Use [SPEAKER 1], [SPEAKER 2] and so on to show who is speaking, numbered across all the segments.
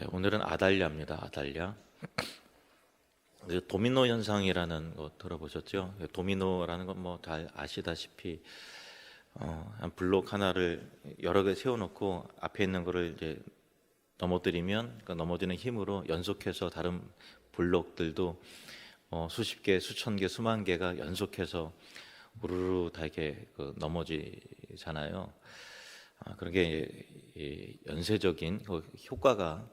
[SPEAKER 1] 예, 오늘은 아달랴입니다. 아달랴. 그 도미노 현상이라는 거 들어보셨죠? 예, 도미노라는 건뭐잘 아시다시피 어, 한 블록 하나를 여러 개 세워놓고 앞에 있는 거를 이제 넘어뜨리면 그 넘어지는 힘으로 연속해서 다른 블록들도 어, 수십 개, 수천 개, 수만 개가 연속해서 우르르 다 이렇게 그 넘어지잖아요. 아, 그런 게이 연쇄적인 그 효과가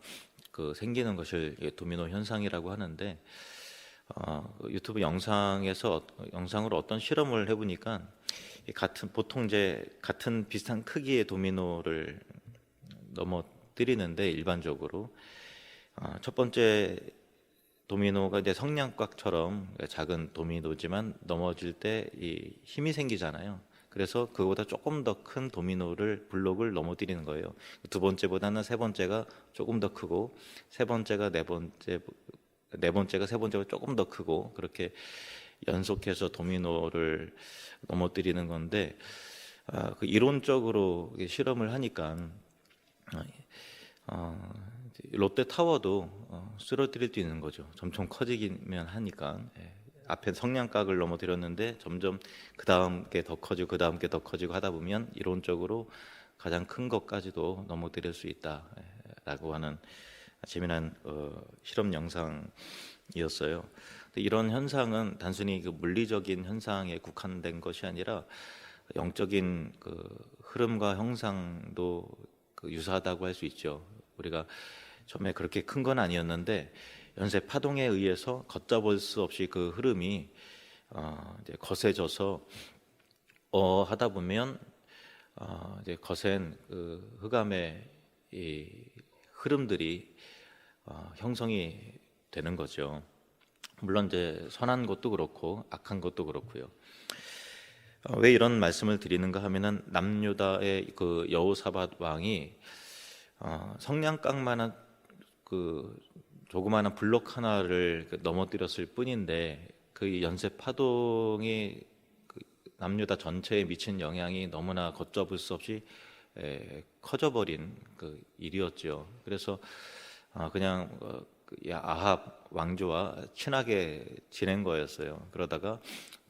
[SPEAKER 1] 그 생기는 것을 도미노 현상이라고 하는데 어, 그 유튜브 영상에서 어- 영상으로 어떤 실험을 해보니까 이 같은 보통 이제 같은 비슷한 크기의 도미노를 넘어뜨리는데 일반적으로 어, 첫 번째 도미노가 이제 성냥꽉처럼 작은 도미노지만 넘어질 때 이 힘이 생기잖아요. 그래서 그거보다 조금 더 큰 도미노를 블록을 넘어뜨리는 거예요. 두 번째보다는 세 번째가 조금 더 크고 세 번째가 네 번째 네 번째가 세 번째가 조금 더 크고 그렇게 연속해서 도미노를 넘어뜨리는 건데 아, 그 이론적으로 실험을 하니까 어, 롯데 타워도 어, 쓰러뜨릴 수 있는 거죠. 점점 커지기면 하니까 예. 앞에 성냥각을 넘어뜨렸는데 점점 그 다음 게 더 커지고 그 다음 게 더 커지고 하다 보면 이론적으로 가장 큰 것까지도 넘어뜨릴 수 있다라고 하는 재미난 어, 실험 영상이었어요. 이런 현상은 단순히 그 물리적인 현상에 국한된 것이 아니라 영적인 그 흐름과 형상도 그 유사하다고 할 수 있죠. 우리가 처음에 그렇게 큰 건 아니었는데 연쇄 파동에 의해서 걷잡을 수 없이 그 흐름이 어, 이제 거세져서 어 하다 보면 어, 이제 거센 그 흑암의 이 흐름들이 어, 형성이 되는 거죠. 물론 이제 선한 것도 그렇고 악한 것도 그렇고요. 어, 왜 이런 말씀을 드리는가 하면은 남유다의 그 여호사밧 왕이 어, 성냥깡만한 그 조그마한 블록 하나를 그 넘어뜨렸을 뿐인데 그 연쇄 파동이 그 남유다 전체에 미친 영향이 너무나 걷잡을 수 없이 에, 커져버린 그 일이었죠. 그래서 어, 그냥 어, 그 아합 왕조와 친하게 지낸 거였어요. 그러다가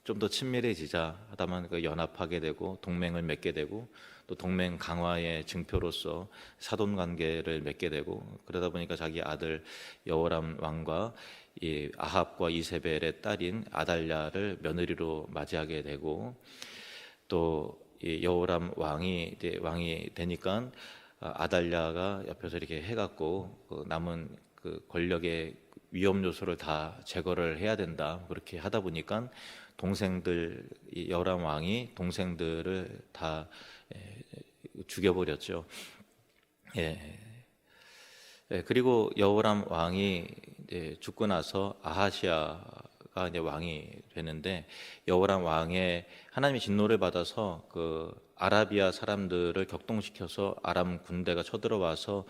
[SPEAKER 1] 좀 더 친밀해지자 하다만 그 연합하게 되고 동맹을 맺게 되고 또 동맹 강화의 증표로서 사돈 관계를 맺게 되고 그러다 보니까 자기 아들 여호람 왕과 이 아합과 이세벨의 딸인 아달랴를 며느리로 맞이하게 되고 또이 여호람 왕이 이제 왕이 되니까 아달랴가 옆에서 이렇게 해갖고 그 남은 그 권력의 위험 요소를 다 제거를 해야 된다 그렇게 하다 보니까 동생들 이 여호람 왕이 동생들을 다 에, 죽여버렸죠. 예. 예, 그리고 여호람 왕이 죽고 나서 아하시아가 이제 왕이 되는데 여호람 왕의 하나님의 진노를 받아서 그 아라비아 사람들을 격동시켜서 아람 군대가 쳐들어와서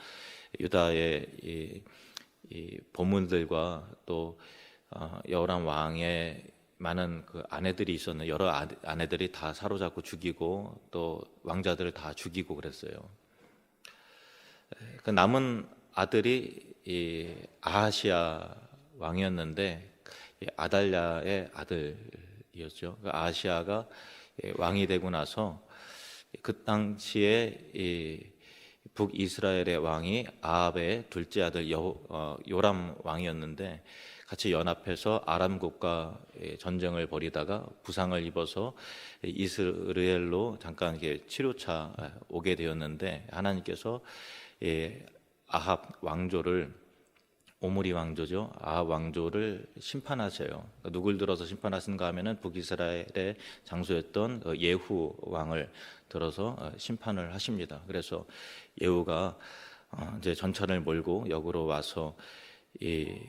[SPEAKER 1] 유다의 이, 이 보문들과 또 어, 여호람 왕의 많은 그 아내들이 있었는 여러 아- 아내들이 다 사로잡고 죽이고 또 왕자들을 다 죽이고 그랬어요. 그 남은 아들이 이 아하시아 왕이었는데 이 아달랴의 아들이었죠. 그 아하시아가 이 왕이 되고 나서 그 당시에 이 북이스라엘의 왕이 아합의 둘째 아들 여, 어, 요람 왕이었는데 같이 연합해서 아람국과 예, 전쟁을 벌이다가 부상을 입어서 이스라엘로 잠깐 이게 치료차 아, 오게 되었는데 하나님께서 예, 아합 왕조를 오므리 왕조죠. 아합 왕조를 심판하세요. 그러니까 누굴 들어서 심판하신가 하면은 북이스라엘의 장소였던 그 예후 왕을 들어서 어, 심판을 하십니다. 그래서 예후가 어, 이제 전차를 몰고 역으로 와서 이,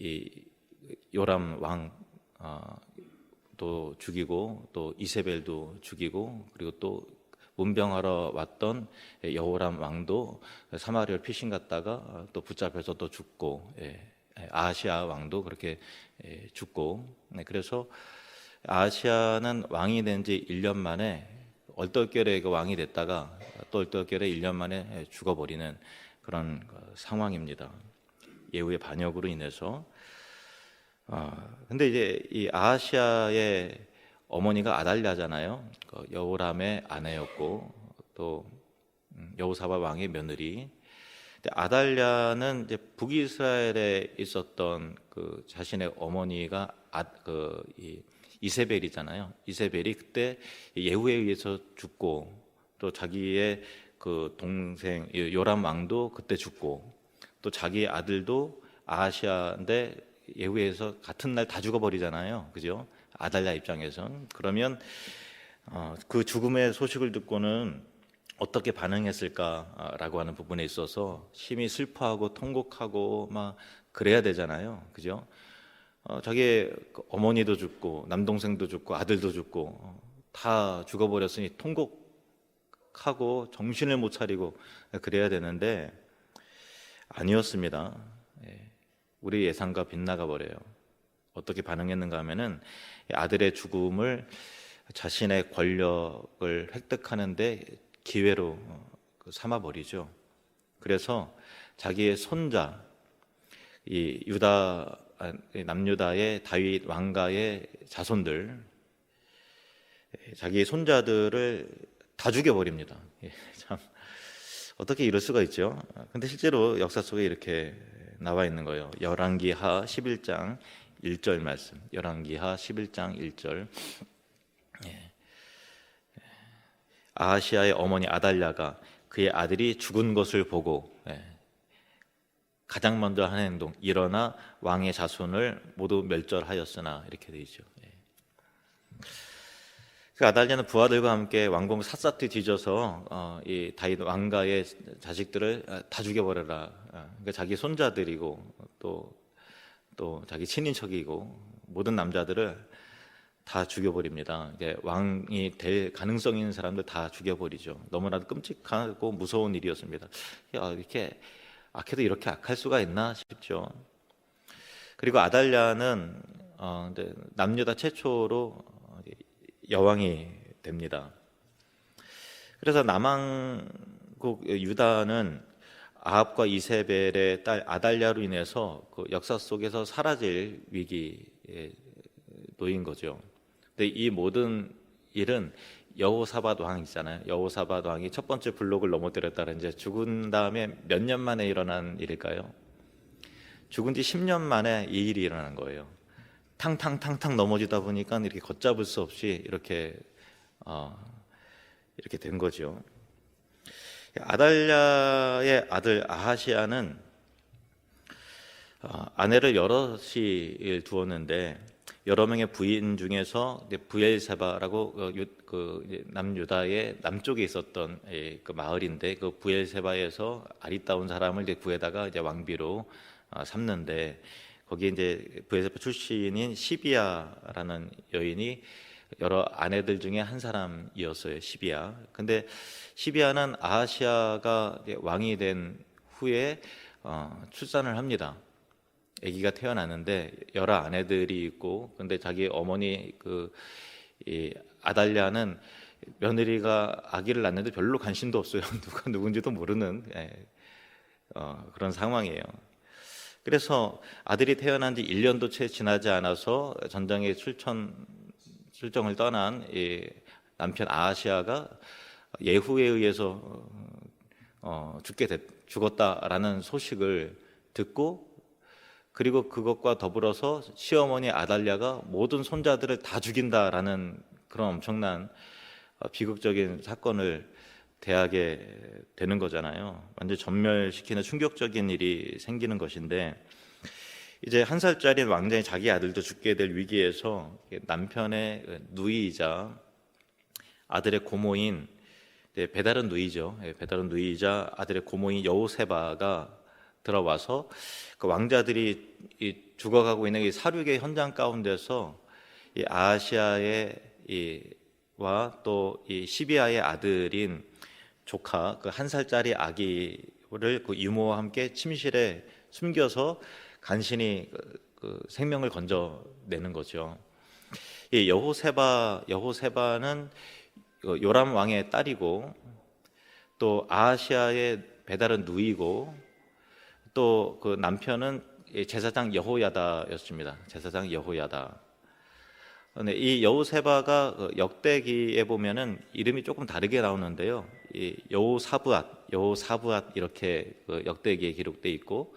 [SPEAKER 1] 이 요람 왕도 죽이고 또 이세벨도 죽이고 그리고 또 문병하러 왔던 여호람 왕도 사마리아를 피신 갔다가 또 붙잡혀서 또 죽고 예, 아시아 왕도 그렇게 예, 죽고 네, 그래서 아시아는 왕이 된 지 1년 만에 얼떨결에 그 왕이 됐다가 또 얼떨결에 1년 만에 죽어버리는 그런 어, 상황입니다. 예후의 반역으로 인해서. 아, 근데 이제 이 아하시아의 어머니가 아달랴잖아요. 그 여호람의 아내였고 또 음, 여호사밧 왕의 며느리. 근데 아달랴는 이제 북이스라엘에 있었던 그 자신의 어머니가 아, 그 이, 이세벨이잖아요. 이세벨이 그때 예후에 의해서 죽고 또 자기의 그 동생 요람 왕도 그때 죽고 또 자기 아들도 아하시아인데 예후에서 같은 날 다 죽어버리잖아요. 그죠? 아달랴 입장에선 그러면 어, 그 죽음의 소식을 듣고는 어떻게 반응했을까라고 하는 부분에 있어서 심히 슬퍼하고 통곡하고 막 그래야 되잖아요. 그죠? 어, 자기 어머니도 죽고 남동생도 죽고 아들도 죽고 어, 다 죽어버렸으니 통곡하고 정신을 못 차리고 그래야 되는데 아니었습니다. 예, 우리 예상과 빗나가 버려요. 어떻게 반응했는가 하면은 아들의 죽음을 자신의 권력을 획득하는데 기회로 어, 그 삼아 버리죠. 그래서 자기의 손자 이 유다 아, 남유다의 다윗 왕가의 자손들 예, 자기의 손자들을 다 죽여 버립니다. 예, 참 어떻게 이럴 수가 있죠? 근데 실제로 역사 속에 이렇게 나와 있는 거예요. 열왕기하 11장 1절 말씀. 열왕기하 11장 1절. 예. 아하시아의 어머니 아달랴가 그의 아들이 죽은 것을 보고 예. 가장 먼저 한 행동 일어나 왕의 자손을 모두 멸절하였으나 이렇게 되어 있죠. 예. 그 아달랴는 부하들과 함께 왕궁 샅샅이 뒤져서 어, 이 다윗 왕가의 자식들을 아, 다 죽여버려라. 어, 그러니까 자기 손자들이고 또 또 자기 친인척이고 모든 남자들을 다 죽여버립니다. 왕이 될 가능성 있는 사람들 다 죽여버리죠. 너무나도 끔찍하고 무서운 일이었습니다. 야, 이렇게 악해도 이렇게 악할 수가 있나 싶죠. 그리고 아달랴는 어, 남유다 최초로 여왕이 됩니다. 그래서 남왕국 유다는 아합과 이세벨의 딸 아달랴로 인해서 그 역사 속에서 사라질 위기에 놓인 거죠. 근데 이 모든 일은 여호사밧 왕이잖아요. 여호사밧 왕이 첫 번째 블록을 넘어뜨렸다는 이제 죽은 다음에 몇 년 만에 일어난 일일까요? 죽은 지 10년 만에 이 일이 일어난 거예요. 탕탕탕탕 넘어지다 보니까 이렇게 걷잡을 수 없이 이렇게 어, 이렇게 된 거죠. 아달랴의 아들 아하시아는 어, 아내를 여럿이 두었는데 여러 명의 부인 중에서 부엘세바라고 그, 그 남유다의 남쪽에 있었던 예, 그 마을인데 그 부엘세바에서 아리따운 사람을 구해다가 왕비로 어, 삼는데 거기에 이제 부엘세바 출신인 시비아라는 여인이 여러 아내들 중에 한 사람이었어요. 시비아. 근데 시비아는 아하시아가 왕이 된 후에 어, 출산을 합니다. 아기가 태어났는데 여러 아내들이 있고 근데 자기 어머니 그 이 아달랴는 며느리가 아기를 낳는데 별로 관심도 없어요. 누가 누군지도 모르는 예, 어, 그런 상황이에요. 그래서 아들이 태어난 지 1년도 채 지나지 않아서 전장에 출천 출정을 떠난 남편 아하시아가 예후에 의해서 어, 죽게 됐, 죽었다라는 소식을 듣고 그리고 그것과 더불어서 시어머니 아달랴가 모든 손자들을 다 죽인다라는 그런 엄청난 어, 비극적인 사건을 대하게 되는 거잖아요. 완전 전멸시키는 충격적인 일이 생기는 것인데 이제 한 살짜리 왕자인 자기 아들도 죽게 될 위기에서 남편의 누이이자 아들의 고모인 네, 배달은 누이죠. 예, 배달은 누이이자 아들의 고모인 여우세바가 들어와서 그 왕자들이 죽어가고 있는 이 사륙의 현장 가운데서 이 아시아의 와또 이 시비아의 아들인 조카 그 한 살짜리 아기를 그 유모와 함께 침실에 숨겨서 간신히 그, 그 생명을 건져내는 거죠. 이 여호세바 여호세바는 그 요람 왕의 딸이고 또 아시아의 배달은 누이고 또 그 남편은 이 제사장 여호야다였습니다. 제사장 여호야다. 이 여호세바가 그 역대기에 보면은 이름이 조금 다르게 나오는데요. 이 여호사브앗, 여호사브앗 이렇게 그 역대기에 기록돼 있고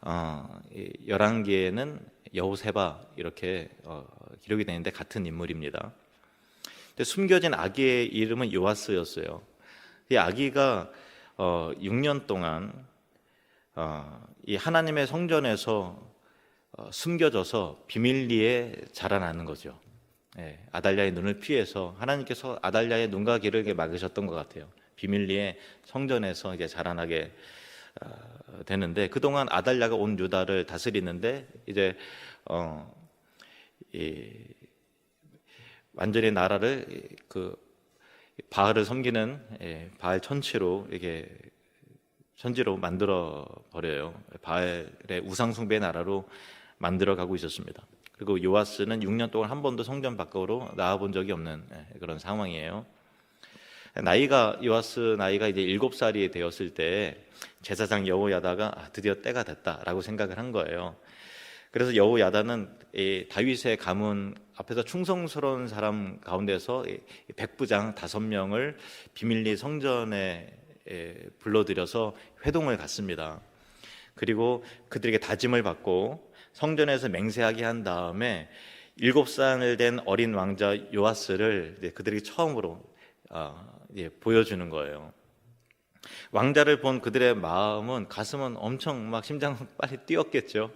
[SPEAKER 1] 어, 이 열왕기에는 여호세바 이렇게 어, 기록이 되는데 같은 인물입니다. 근데 숨겨진 아기의 이름은 요아스였어요. 이 아기가 어, 6년 동안 어, 이 하나님의 성전에서 어, 숨겨져서 비밀리에 자라나는 거죠. 예, 아달랴의 눈을 피해서 하나님께서 아달랴의 눈과 귀를 막으셨던 것 같아요. 비밀리에 성전에서 이제 자라나게 어, 되는데 그 동안 아달랴가 온 유다를 다스리는데 이제 어, 이, 완전히 나라를 그 바알을 섬기는 예, 바알 천치로 이게 천지로 만들어 버려요. 바알의 우상 숭배 나라로 만들어 가고 있었습니다. 그리고 요아스는 6년 동안 한 번도 성전 밖으로 나와 본 적이 없는 예, 그런 상황이에요. 나이가 요아스 나이가 이제 7살이 되었을 때 제사장 여호야다가 아, 드디어 때가 됐다라고 생각을 한 거예요. 그래서 여호야다는 이 다윗의 가문 앞에서 충성스러운 사람 가운데서 이 백부장 다섯 명을 비밀리 성전에 에, 불러들여서 회동을 갖습니다. 그리고 그들에게 다짐을 받고 성전에서 맹세하게 한 다음에 일곱 살 된 어린 왕자 요아스를 그들이 처음으로 어, 예, 보여주는 거예요. 왕자를 본 그들의 마음은 가슴은 엄청 막 심장 빨리 뛰었겠죠.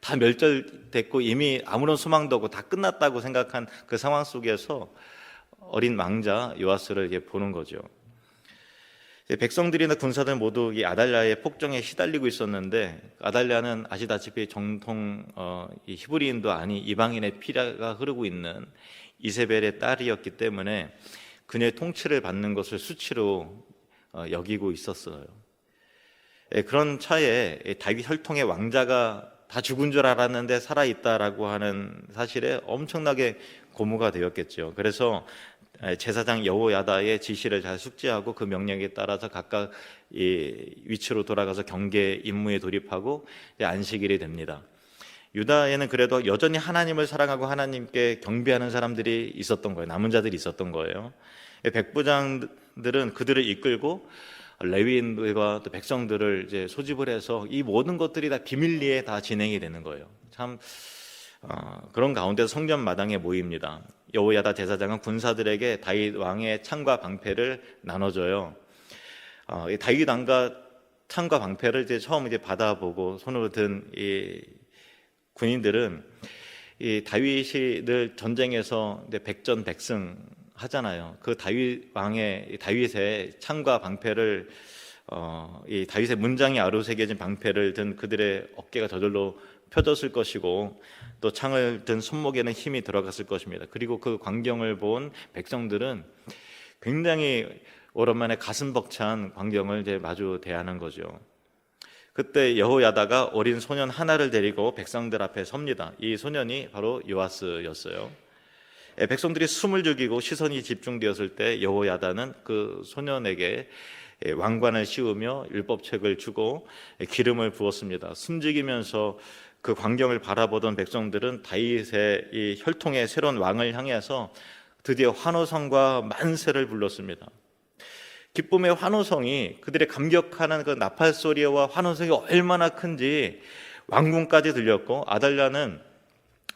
[SPEAKER 1] 다 멸절됐고 이미 아무런 소망도 없고 다 끝났다고 생각한 그 상황 속에서 어린 왕자 요아스를 보는 거죠. 백성들이나 군사들 모두 이 아달랴의 폭정에 시달리고 있었는데 아달랴는 아시다시피 정통 어, 이 히브리인도 아니 이방인의 피가 흐르고 있는 이세벨의 딸이었기 때문에 그녀의 통치를 받는 것을 수치로 어, 여기고 있었어요. 예, 그런 차에 이 다윗 혈통의 왕자가 다 죽은 줄 알았는데 살아 있다라고 하는 사실에 엄청나게 고무가 되었겠죠. 그래서 제사장 여호야다의 지시를 잘 숙지하고 그 명령에 따라서 각각 이 위치로 돌아가서 경계 임무에 돌입하고 안식일이 됩니다. 유다에는 그래도 여전히 하나님을 사랑하고 하나님께 경배하는 사람들이 있었던 거예요. 남은 자들이 있었던 거예요. 백부장들은 그들을 이끌고 레위인들과 또 백성들을 이제 소집을 해서 이 모든 것들이 다 비밀리에 다 진행이 되는 거예요. 참 어, 그런 가운데 성전 마당에 모입니다. 여호야다 제사장은 군사들에게 다윗 왕의 창과 방패를 나눠줘요. 어, 이 다윗 왕과 창과 방패를 이제 처음 이제 받아보고 손으로 든 이 군인들은 이 다윗이 늘 전쟁에서 이제 백전백승 하잖아요. 그 다윗 왕의 다윗의 창과 방패를 어, 이 다윗의 문장이 아로 새겨진 방패를 든 그들의 어깨가 저절로 펴졌을 것이고 또 창을 든 손목에는 힘이 들어갔을 것입니다. 그리고 그 광경을 본 백성들은 굉장히 오랜만에 가슴 벅찬 광경을 이제 마주 대하는 거죠. 그때 여호야다가 어린 소년 하나를 데리고 백성들 앞에 섭니다. 이 소년이 바로 요아스였어요. 예, 백성들이 숨을 죽이고 시선이 집중되었을 때 여호야다는 그 소년에게 예, 왕관을 씌우며 율법책을 주고 예, 기름을 부었습니다. 숨죽이면서 그 광경을 바라보던 백성들은 다윗의 이 혈통의 새로운 왕을 향해서 드디어 환호성과 만세를 불렀습니다. 기쁨의 환호성이 그들의 감격하는 그 나팔 소리와 환호성이 얼마나 큰지 왕궁까지 들렸고 아달랴는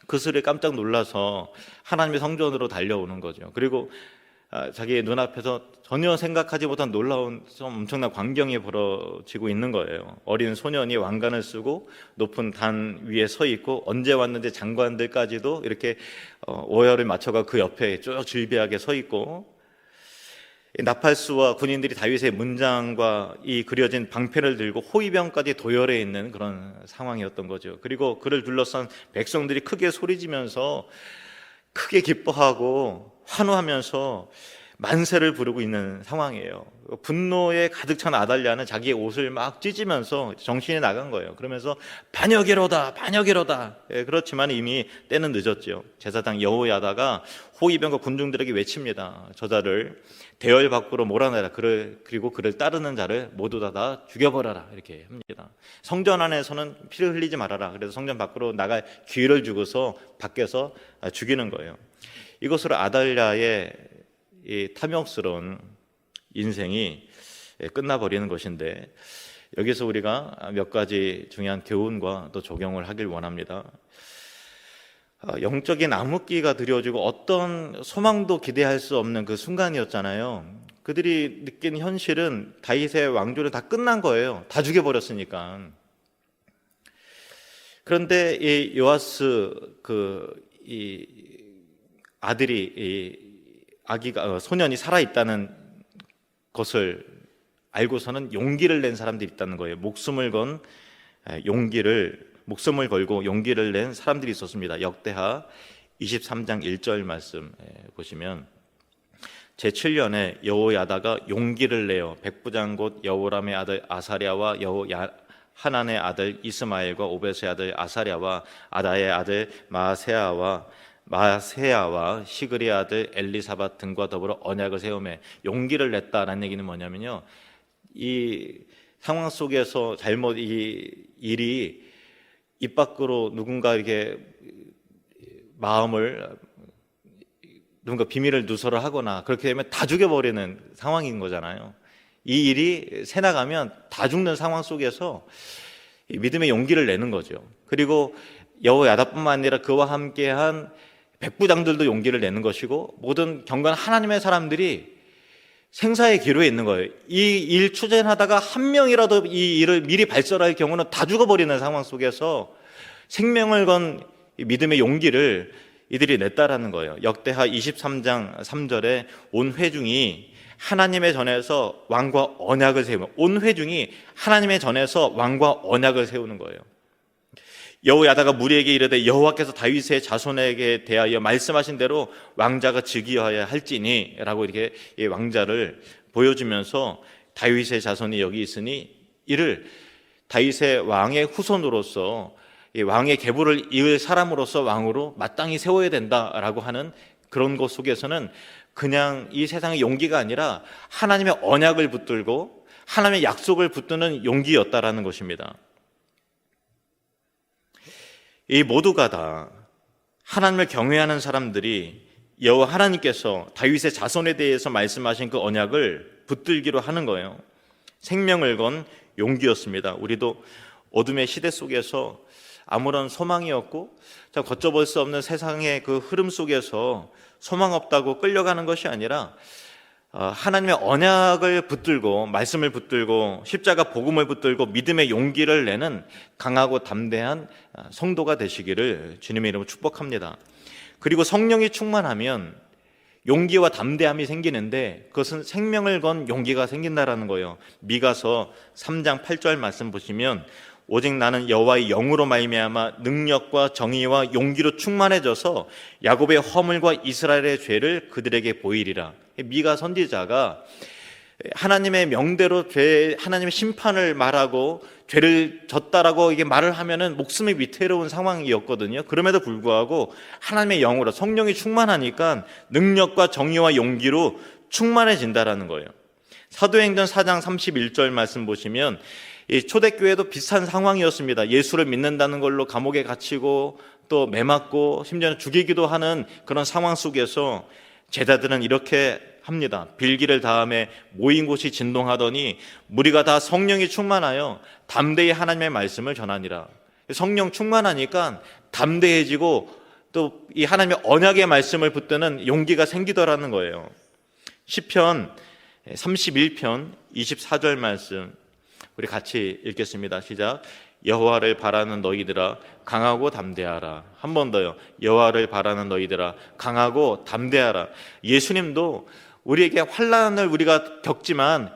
[SPEAKER 1] 그 소리에 깜짝 놀라서 하나님의 성전으로 달려오는 거죠. 그리고 아, 자기의 눈앞에서 전혀 생각하지 못한 놀라운 좀 엄청난 광경이 벌어지고 있는 거예요. 어린 소년이 왕관을 쓰고 높은 단 위에 서 있고 언제 왔는지 장관들까지도 이렇게 어, 오열을 맞춰가 그 옆에 쭉 질비하게 서 있고 나팔수와 군인들이 다윗의 문장과 이 그려진 방패를 들고 호위병까지 도열해 있는 그런 상황이었던 거죠. 그리고 그를 둘러싼 백성들이 크게 소리지면서 크게 기뻐하고 환호하면서 만세를 부르고 있는 상황이에요. 분노에 가득 찬 아달랴는 자기의 옷을 막 찢으면서 정신이 나간 거예요. 그러면서 반역이로다, 반역이로다. 예, 그렇지만 이미 때는 늦었죠. 제사장 여호야다가 호위병과 군중들에게 외칩니다. 저자를 대열 밖으로 몰아내라. 그를, 그리고 그를 따르는 자를 모두 다, 다 죽여버려라. 이렇게 합니다. 성전 안에서는 피를 흘리지 말아라. 그래서 성전 밖으로 나갈 기회를 주고서 밖에서 죽이는 거예요. 이것으로 아달랴의 이 탐욕스러운 인생이 끝나버리는 것인데 여기서 우리가 몇 가지 중요한 교훈과 또 적용을 하길 원합니다. 어, 영적인 암흑기가 드려지고 어떤 소망도 기대할 수 없는 그 순간이었잖아요. 그들이 느낀 현실은 다윗의 왕조는 다 끝난 거예요. 다 죽여버렸으니까. 그런데 이 요아스 그이 아들이 이 아기가 어, 소년이 살아 있다는 것을 알고서는 용기를 낸 사람들이 있다는 거예요. 목숨을 건 에, 용기를 목숨을 걸고 용기를 낸 사람들이 있었습니다. 역대하 23장 1절 말씀 에, 보시면 제7년에 여호야다가 용기를 내어 백부장 곧 여호람의 아들 아사랴와 여호 하난의 아들 이스마엘과 오베스의 아들 아사랴와 아다의 아들 마세아와 마세아와 시그리 아들 엘리사밧 등과 더불어 언약을 세우며 용기를 냈다라는 얘기는 뭐냐면요. 이 상황 속에서 잘못 이 일이 입 밖으로 누군가 이렇게 마음을 누군가 비밀을 누설을 하거나 그렇게 되면 다 죽여버리는 상황인 거잖아요. 이 일이 새 나가면 다 죽는 상황 속에서 믿음의 용기를 내는 거죠. 그리고 여호야다뿐만 아니라 그와 함께한 백부장들도 용기를 내는 것이고 모든 경건 하나님의 사람들이 생사의 기로에 있는 거예요. 이 일 추진하다가 한 명이라도 이 일을 미리 발설할 경우는 다 죽어버리는 상황 속에서 생명을 건 믿음의 용기를 이들이 냈다라는 거예요. 역대하 23장 3절에 온 회중이 하나님의 전에서 왕과 언약을 세우면 온 회중이 하나님의 전에서 왕과 언약을 세우는 거예요. 여호야다가 무리에게 이르되 여호와께서 다윗의 자손에게 대하여 말씀하신 대로 왕자가 즉위하여야 할지니라고 이렇게 왕자를 보여주면서 다윗의 자손이 여기 있으니 이를 다윗의 왕의 후손으로서 왕의 계보를 이을 사람으로서 왕으로 마땅히 세워야 된다라고 하는 그런 것 속에서는 그냥 이 세상의 용기가 아니라 하나님의 언약을 붙들고 하나님의 약속을 붙드는 용기였다라는 것입니다. 이 모두가 다 하나님을 경외하는 사람들이 여호와 하나님께서 다윗의 자손에 대해서 말씀하신 그 언약을 붙들기로 하는 거예요. 생명을 건 용기였습니다. 우리도 어둠의 시대 속에서 아무런 소망이 없고 걷잡을 수 없는 세상의 그 흐름 속에서 소망 없다고 끌려가는 것이 아니라 어, 하나님의 언약을 붙들고 말씀을 붙들고 십자가 복음을 붙들고 믿음의 용기를 내는 강하고 담대한 어, 성도가 되시기를 주님의 이름으로 축복합니다. 그리고 성령이 충만하면 용기와 담대함이 생기는데 그것은 생명을 건 용기가 생긴다라는 거예요. 미가서 3장 8절 말씀 보시면 오직 나는 여호와의 영으로 말미암아 능력과 정의와 용기로 충만해져서 야곱의 허물과 이스라엘의 죄를 그들에게 보이리라. 미가 선지자가 하나님의 명대로 죄 하나님의 심판을 말하고 죄를 졌다라고 이게 말을 하면은 목숨이 위태로운 상황이었거든요. 그럼에도 불구하고 하나님의 영으로 성령이 충만하니까 능력과 정의와 용기로 충만해진다라는 거예요. 사도행전 4장 31절 말씀 보시면 이 초대교회도 비슷한 상황이었습니다. 예수를 믿는다는 걸로 감옥에 갇히고 또 매맞고 심지어는 죽이기도 하는 그런 상황 속에서 제자들은 이렇게 합니다. 빌기를 다음에 모인 곳이 진동하더니 무리가 다 성령이 충만하여 담대히 하나님의 말씀을 전하니라. 성령 충만하니까 담대해지고 또 이 하나님의 언약의 말씀을 붙드는 용기가 생기더라는 거예요. 시편 31편 24절 말씀 우리 같이 읽겠습니다. 시작. 여호와를 바라는 너희들아 강하고 담대하라. 한 번 더요. 여호와를 바라는 너희들아 강하고 담대하라. 예수님도 우리에게 환란을 우리가 겪지만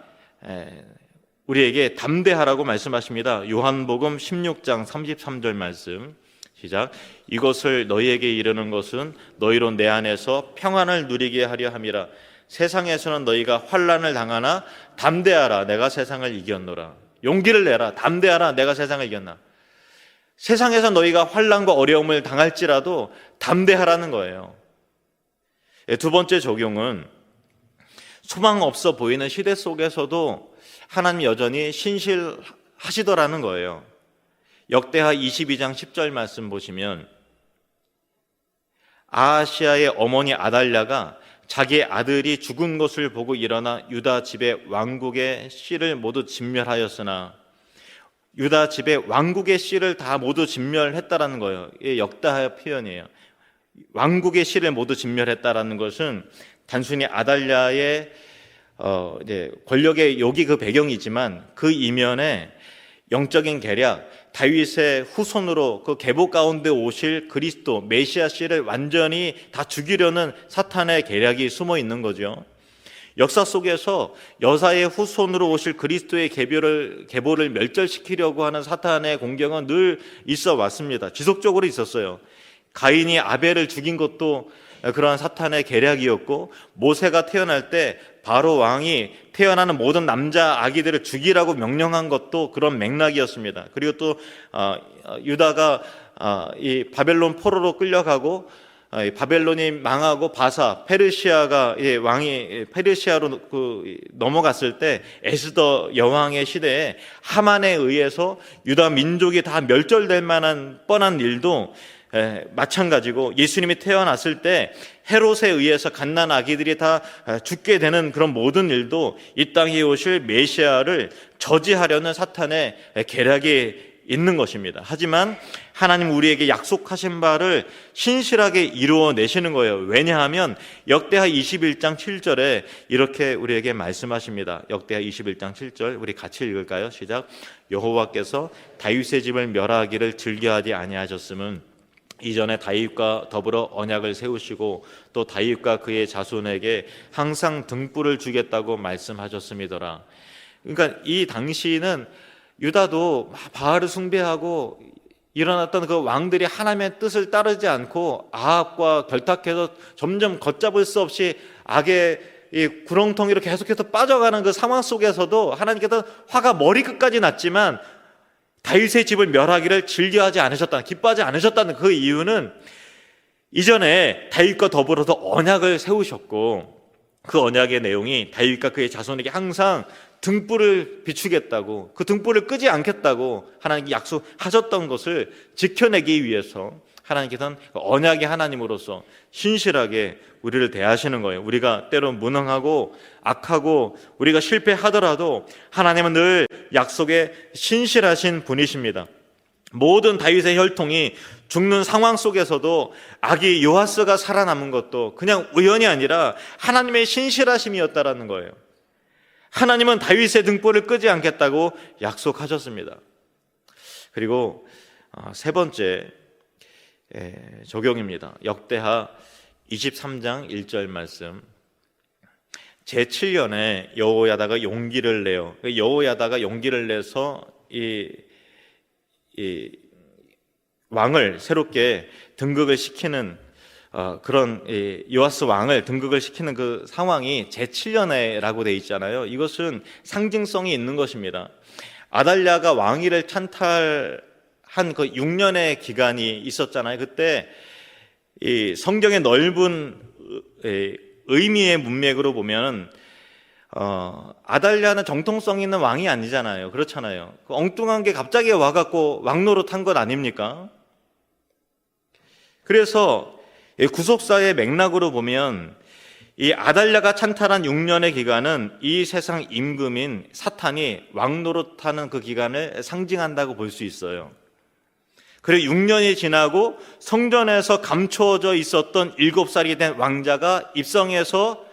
[SPEAKER 1] 우리에게 담대하라고 말씀하십니다. 요한복음 16장 33절 말씀. 시작. 이것을 너희에게 이르는 것은 너희로 내 안에서 평안을 누리게 하려 함이라. 세상에서는 너희가 환란을 당하나 담대하라 내가 세상을 이겼노라. 용기를 내라 담대하라 내가 세상을 이겼나. 세상에서 너희가 환란과 어려움을 당할지라도 담대하라는 거예요. 예, 두 번째 적용은 소망 없어 보이는 시대 속에서도 하나님 여전히 신실하시더라는 거예요. 역대하 22장 10절 말씀 보시면 아시아의 어머니 아달랴가 자기의 아들이 죽은 것을 보고 일어나 유다 집의 왕국의 씨를 모두 진멸하였으나 유다 집의 왕국의 씨를 다 모두 진멸했다라는 거예요. 역다의 표현이에요. 왕국의 씨를 모두 진멸했다라는 것은 단순히 아달랴의 어 이제 권력의 여기 그 배경이지만 그 이면에 영적인 계략, 다윗의 후손으로 그 계보 가운데 오실 그리스도 메시아 씨를 완전히 다 죽이려는 사탄의 계략이 숨어 있는 거죠. 역사 속에서 여사의 후손으로 오실 그리스도의 계보를 계보를 멸절시키려고 하는 사탄의 공격은 늘 있어 왔습니다. 지속적으로 있었어요. 가인이 아벨을 죽인 것도 그러한 사탄의 계략이었고 모세가 태어날 때 바로 왕이 태어나는 모든 남자 아기들을 죽이라고 명령한 것도 그런 맥락이었습니다. 그리고 또 어, 어, 유다가 어, 이 바벨론 포로로 끌려가고 바벨론이 망하고 바사 페르시아가 예, 왕이 페르시아로 그 넘어갔을 때 에스더 여왕의 시대에 하만에 의해서 유다 민족이 다 멸절될 만한 뻔한 일도 에, 마찬가지고 예수님이 태어났을 때 헤롯에 의해서 갓난 아기들이 다 에, 죽게 되는 그런 모든 일도 이 땅에 오실 메시아를 저지하려는 사탄의 에, 계략이 있는 것입니다. 하지만 하나님 우리에게 약속하신 바를 신실하게 이루어내시는 거예요. 왜냐하면 역대하 21장 7절에 이렇게 우리에게 말씀하십니다. 역대하 21장 7절 우리 같이 읽을까요? 시작. 여호와께서 다윗의 집을 멸하기를 즐겨하지 아니하셨음은 이전에 다윗과 더불어 언약을 세우시고 또 다윗과 그의 자손에게 항상 등불을 주겠다고 말씀하셨음이더라. 그러니까 이 당시는 유다도 바알을 숭배하고 일어났던 그 왕들이 하나님의 뜻을 따르지 않고 아합과 결탁해서 점점 걷잡을 수 없이 악의 이 구렁텅이로 계속해서 빠져가는 그 상황 속에서도 하나님께서 화가 머리끝까지 났지만 다윗의 집을 멸하기를 즐겨하지 않으셨다, 기뻐하지 않으셨다는 그 이유는 이전에 다윗과 더불어서 언약을 세우셨고 그 언약의 내용이 다윗과 그의 자손에게 항상 등불을 비추겠다고 그 등불을 끄지 않겠다고 하나님께 약속하셨던 것을 지켜내기 위해서 하나님께서는 그 언약의 하나님으로서 신실하게 우리를 대하시는 거예요. 우리가 때론 무능하고 악하고 우리가 실패하더라도 하나님은 늘 약속에 신실하신 분이십니다. 모든 다윗의 혈통이 죽는 상황 속에서도 아기 요하스가 살아남은 것도 그냥 우연이 아니라 하나님의 신실하심이었다라는 거예요. 하나님은 다윗의 등불을 끄지 않겠다고 약속하셨습니다. 그리고 어, 세 번째 예, 적용입니다. 역대하 23장 1절 말씀. 제7년에 여호야다가 용기를 내요. 그 여호야다가 용기를 내서 이, 이 왕을 새롭게 등극을 시키는 어, 그런 이 요아스 왕을 등극을 시키는 그 상황이 제7년에라고 돼 있잖아요. 이것은 상징성이 있는 것입니다. 아달랴가 왕위를 찬탈 한 그 6년의 기간이 있었잖아요. 그때 이 성경의 넓은 의미의 문맥으로 보면 어, 아달랴는 정통성 있는 왕이 아니잖아요. 그렇잖아요. 그 엉뚱한 게 갑자기 와갖고 왕노릇 한것 아닙니까? 그래서 구속사의 맥락으로 보면 이 아달랴가 찬탈한 6년의 기간은 이 세상 임금인 사탄이 왕노릇하는 그 기간을 상징한다고 볼 수 있어요. 그리고 6년이 지나고 성전에서 감춰져 있었던 7살이 된 왕자가 입성해서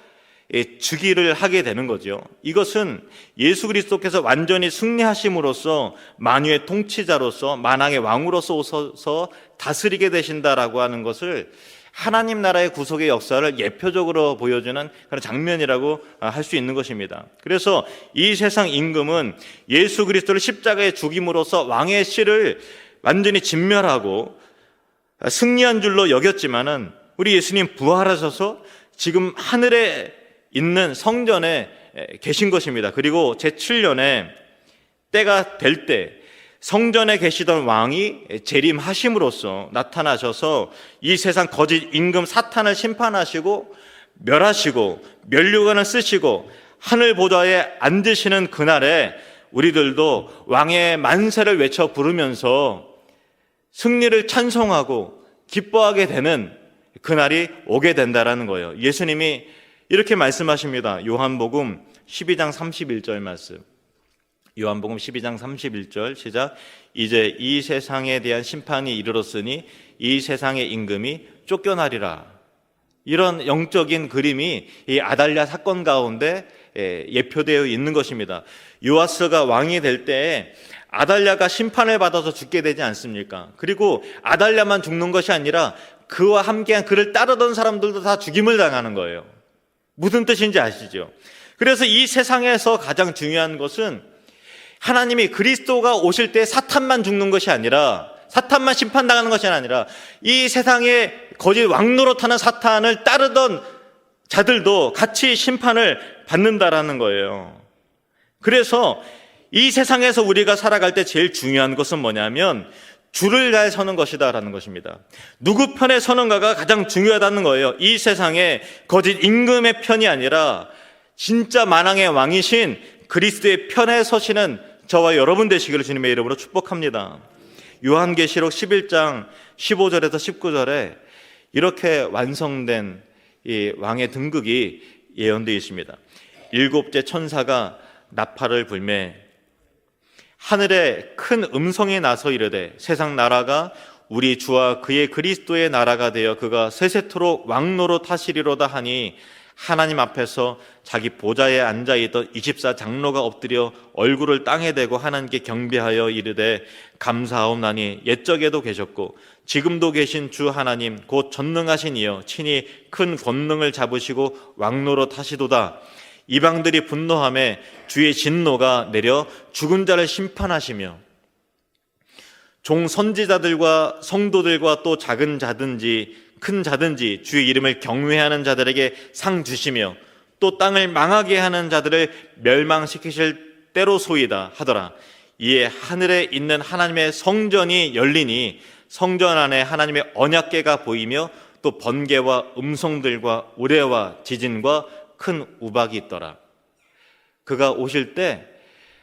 [SPEAKER 1] 주기를 하게 되는 거죠. 이것은 예수 그리스도께서 완전히 승리하심으로써 만유의 통치자로서 만왕의 왕으로서 오셔서 다스리게 되신다라고 하는 것을 하나님 나라의 구속의 역사를 예표적으로 보여주는 그런 장면이라고 할 수 있는 것입니다. 그래서 이 세상 임금은 예수 그리스도를 십자가에 죽임으로써 왕의 씨를 완전히 진멸하고 승리한 줄로 여겼지만은 우리 예수님 부활하셔서 지금 하늘에 있는 성전에 계신 것입니다. 그리고 제 7년에 때가 될 때 성전에 계시던 왕이 재림하심으로써 나타나셔서 이 세상 거짓 임금 사탄을 심판하시고 멸하시고 멸류관을 쓰시고 하늘 보좌에 앉으시는 그날에 우리들도 왕의 만세를 외쳐 부르면서 승리를 찬송하고 기뻐하게 되는 그날이 오게 된다라는 거예요. 예수님이 이렇게 말씀하십니다. 요한복음 12장 31절 말씀. 요한복음 12장 31절 시작. 이제 이 세상에 대한 심판이 이르렀으니 이 세상의 임금이 쫓겨나리라. 이런 영적인 그림이 이 아달랴 사건 가운데 예, 예표되어 있는 것입니다. 요아스가 왕이 될 때에 아달랴가 심판을 받아서 죽게 되지 않습니까? 그리고 아달랴만 죽는 것이 아니라 그와 함께한 그를 따르던 사람들도 다 죽임을 당하는 거예요. 무슨 뜻인지 아시죠? 그래서 이 세상에서 가장 중요한 것은 하나님이 그리스도가 오실 때 사탄만 죽는 것이 아니라 사탄만 심판당하는 것이 아니라 이 세상에 거짓 왕노릇하는 사탄을 따르던 자들도 같이 심판을 받는다라는 거예요. 그래서 이 세상에서 우리가 살아갈 때 제일 중요한 것은 뭐냐면 줄을 잘 서는 것이다라는 것입니다. 누구 편에 서는가가 가장 중요하다는 거예요. 이 세상에 거짓 임금의 편이 아니라 진짜 만왕의 왕이신 그리스도의 편에 서시는 저와 여러분 되시기를 주님의 이름으로 축복합니다. 요한계시록 11장 15절에서 19절에 이렇게 완성된 이 왕의 등극이 예언되어 있습니다. 일곱째 천사가 나팔을 불매 하늘에 큰 음성이 나서 이르되 세상 나라가 우리 주와 그의 그리스도의 나라가 되어 그가 세세토록 왕노로 타시리로다 하니 하나님 앞에서 자기 보좌에 앉아 있던 24 장로가 엎드려 얼굴을 땅에 대고 하나님께 경배하여 이르되 감사하옵나니 옛적에도 계셨고 지금도 계신 주 하나님 곧 전능하신 이여 친히 큰 권능을 잡으시고 왕노로 타시도다 이방들이 분노함에 주의 진노가 내려 죽은 자를 심판하시며 종 선지자들과 성도들과 또 작은 자든지 큰 자든지 주의 이름을 경외하는 자들에게 상 주시며 또 땅을 망하게 하는 자들을 멸망시키실 때로 소이다 하더라. 이에 하늘에 있는 하나님의 성전이 열리니 성전 안에 하나님의 언약궤가 보이며 또 번개와 음성들과 우레와 지진과 큰 우박이 있더라. 그가 오실 때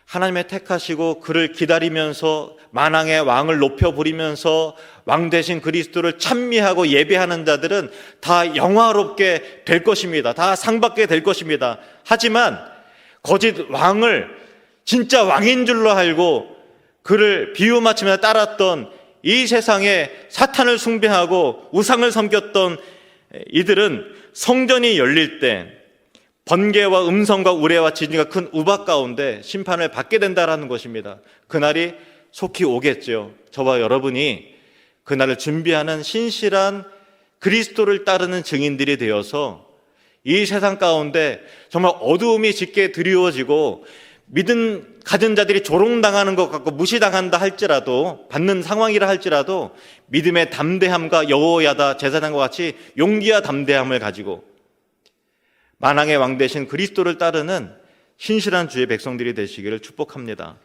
[SPEAKER 1] 하나님의 택하시고 그를 기다리면서 만왕의 왕을 높여 부리면서 왕 대신 그리스도를 찬미하고 예배하는 자들은 다 영화롭게 될 것입니다. 다 상받게 될 것입니다. 하지만 거짓 왕을 진짜 왕인 줄로 알고 그를 비유 맞추며 따랐던 이 세상에 사탄을 숭배하고 우상을 섬겼던 이들은 성전이 열릴 때 번개와 음성과 우레와 지진과 큰 우박 가운데 심판을 받게 된다라는 것입니다. 그날이 속히 오겠죠. 저와 여러분이 그날을 준비하는 신실한 그리스도를 따르는 증인들이 되어서 이 세상 가운데 정말 어두움이 짙게 드리워지고 믿음 가진 자들이 조롱당하는 것 같고 무시당한다 할지라도 받는 상황이라 할지라도 믿음의 담대함과 여호야다 제사장과 같이 용기와 담대함을 가지고 만왕의 왕 대신 그리스도를 따르는 신실한 주의 백성들이 되시기를 축복합니다.